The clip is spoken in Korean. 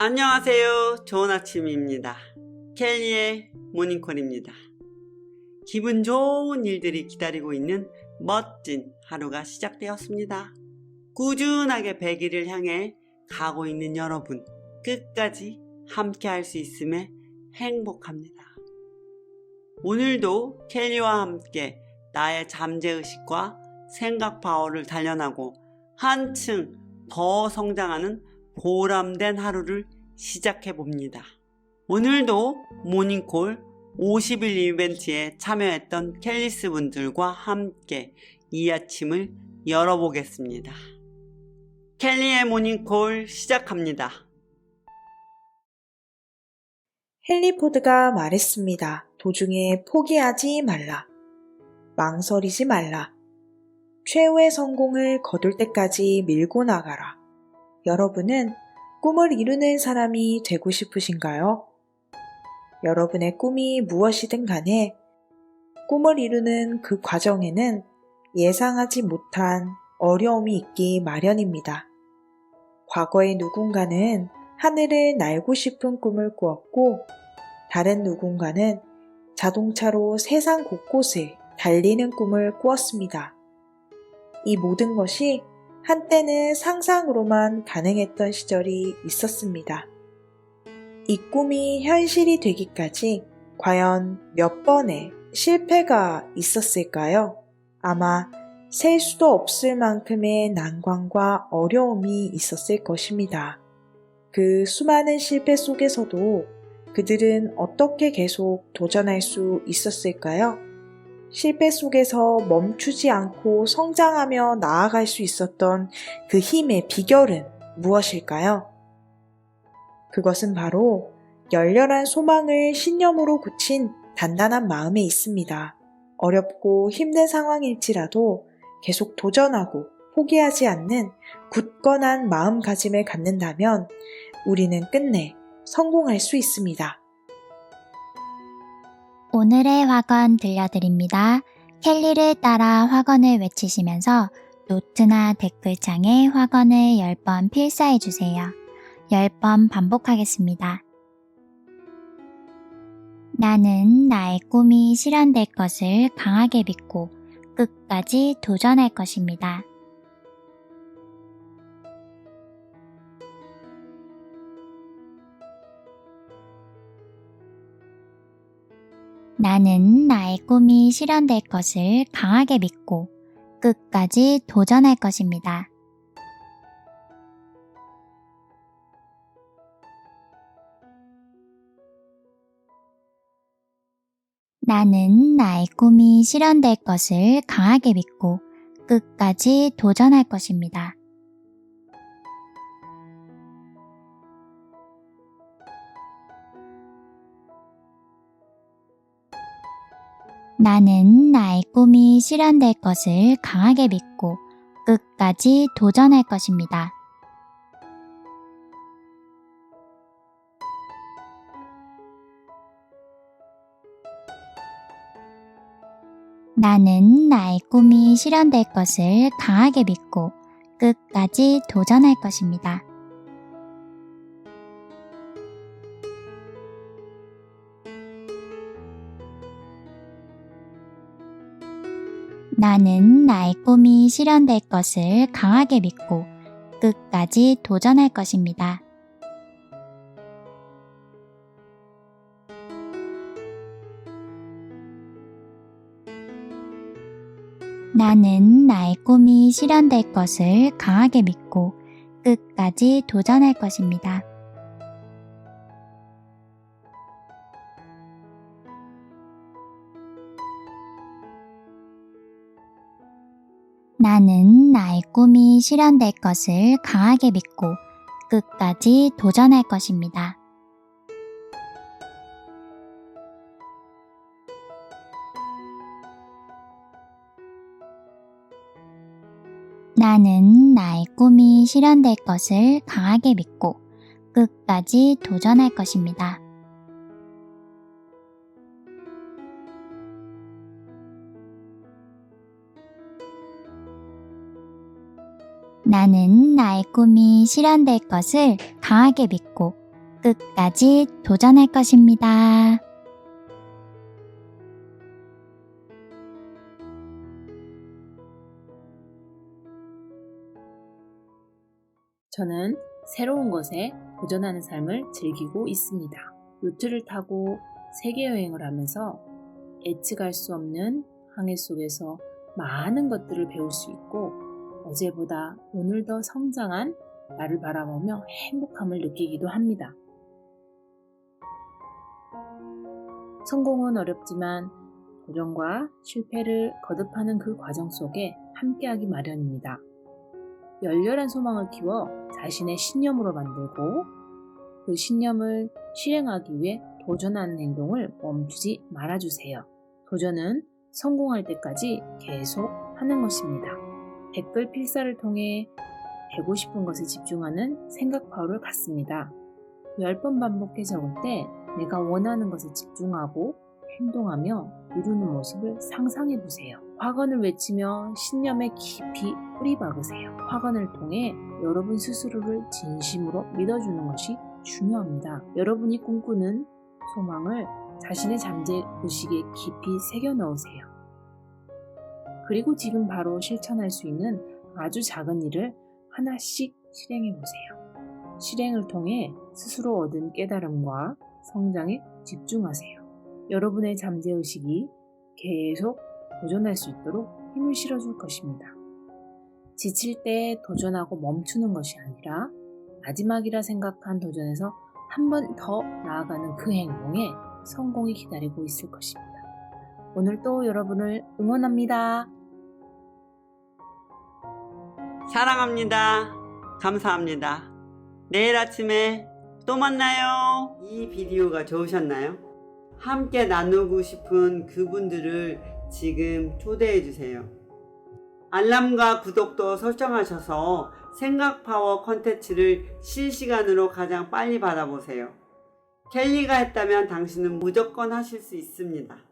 안녕하세요. 좋은 아침입니다. 켈리의 모닝콜입니다. 기분 좋은 일들이 기다리고 있는 멋진 하루가 시작되었습니다. 꾸준하게 100일을 향해 가고 있는 여러분, 끝까지 함께 할 수 있음에 행복합니다. 오늘도 켈리와 함께 나의 잠재의식과 생각 파워를 단련하고 한층 더 성장하는 보람된 하루를 시작해 봅니다. 오늘도 모닝콜 50일 이벤트에 참여했던 켈리스 분들과 함께 이 아침을 열어보겠습니다. 켈리의 모닝콜 시작합니다. 헨리포드가 말했습니다. 도중에 포기하지 말라. 망설이지 말라. 최후의 성공을 거둘 때까지 밀고 나가라. 여러분은 꿈을 이루는 사람이 되고 싶으신가요? 여러분의 꿈이 무엇이든 간에 꿈을 이루는 그 과정에는 예상하지 못한 어려움이 있기 마련입니다. 과거의 누군가는 하늘을 날고 싶은 꿈을 꾸었고 다른 누군가는 자동차로 세상 곳곳을 달리는 꿈을 꾸었습니다. 이 모든 것이 한때는 상상으로만 가능했던 시절이 있었습니다. 이 꿈이 현실이 되기까지 과연 몇 번의 실패가 있었을까요? 아마 셀 수도 없을 만큼의 난관과 어려움이 있었을 것입니다. 그 수많은 실패 속에서도 그들은 어떻게 계속 도전할 수 있었을까요? 실패 속에서 멈추지 않고 성장하며 나아갈 수 있었던 그 힘의 비결은 무엇일까요? 그것은 바로 열렬한 소망을 신념으로 굳힌 단단한 마음에 있습니다. 어렵고 힘든 상황일지라도 계속 도전하고 포기하지 않는 굳건한 마음가짐을 갖는다면 우리는 끝내 성공할 수 있습니다. 오늘의 확언 들려드립니다. 켈리를 따라 확언을 외치시면서 노트나 댓글창에 확언을 10번 필사해주세요. 10번 반복하겠습니다. 나는 나의 꿈이 실현될 것을 강하게 믿고 끝까지 도전할 것입니다. 나는 나의 꿈이 실현될 것을 강하게 믿고 끝까지 도전할 것입니다. 나는 나의 꿈이 실현될 것을 강하게 믿고 끝까지 도전할 것입니다. 나는 나의 꿈이 실현될 것을 강하게 믿고 끝까지 도전할 것입니다. 나는 나의 꿈이 실현될 것을 강하게 믿고 끝까지 도전할 것입니다. 나는 나의 꿈이 실현될 것을 강하게 믿고 끝까지 도전할 것입니다. 나는 나의 꿈이 실현될 것을 강하게 믿고 끝까지 도전할 것입니다. 나는 나의 꿈이 실현될 것을 강하게 믿고 끝까지 도전할 것입니다. 나는 나의 꿈이 실현될 것을 강하게 믿고 끝까지 도전할 것입니다. 나는 나의 꿈이 실현될 것을 강하게 믿고 끝까지 도전할 것입니다. 저는 새로운 것에 도전하는 삶을 즐기고 있습니다. 요트를 타고 세계 여행을 하면서 예측할 수 없는 항해 속에서 많은 것들을 배울 수 있고 어제보다 오늘 더 성장한 나를 바라보며 행복함을 느끼기도 합니다. 성공은 어렵지만 도전과 실패를 거듭하는 그 과정 속에 함께하기 마련입니다. 열렬한 소망을 키워 자신의 신념으로 만들고 그 신념을 실행하기 위해 도전하는 행동을 멈추지 말아주세요. 도전은 성공할 때까지 계속 하는 것입니다. 댓글 필사를 통해 되고 싶은 것에 집중하는 생각 파워를 갖습니다. 10번 반복해 적을 때 내가 원하는 것에 집중하고 행동하며 이루는 모습을 상상해 보세요. 화건을 외치며 신념에 깊이 뿌리 박으세요. 화건을 통해 여러분 스스로를 진심으로 믿어주는 것이 중요합니다. 여러분이 꿈꾸는 소망을 자신의 잠재 의식에 깊이 새겨 넣으세요. 그리고 지금 바로 실천할 수 있는 아주 작은 일을 하나씩 실행해 보세요. 실행을 통해 스스로 얻은 깨달음과 성장에 집중하세요. 여러분의 잠재의식이 계속 도전할 수 있도록 힘을 실어줄 것입니다. 지칠 때 도전하고 멈추는 것이 아니라 마지막이라 생각한 도전에서 한 번 더 나아가는 그 행동에 성공이 기다리고 있을 것입니다. 오늘 또 여러분을 응원합니다. 사랑합니다. 감사합니다. 내일 아침에 또 만나요. 이 비디오가 좋으셨나요? 함께 나누고 싶은 그분들을 지금 초대해 주세요. 알람과 구독도 설정하셔서 생각 파워 컨텐츠를 실시간으로 가장 빨리 받아보세요. 켈리가 했다면 당신은 무조건 하실 수 있습니다.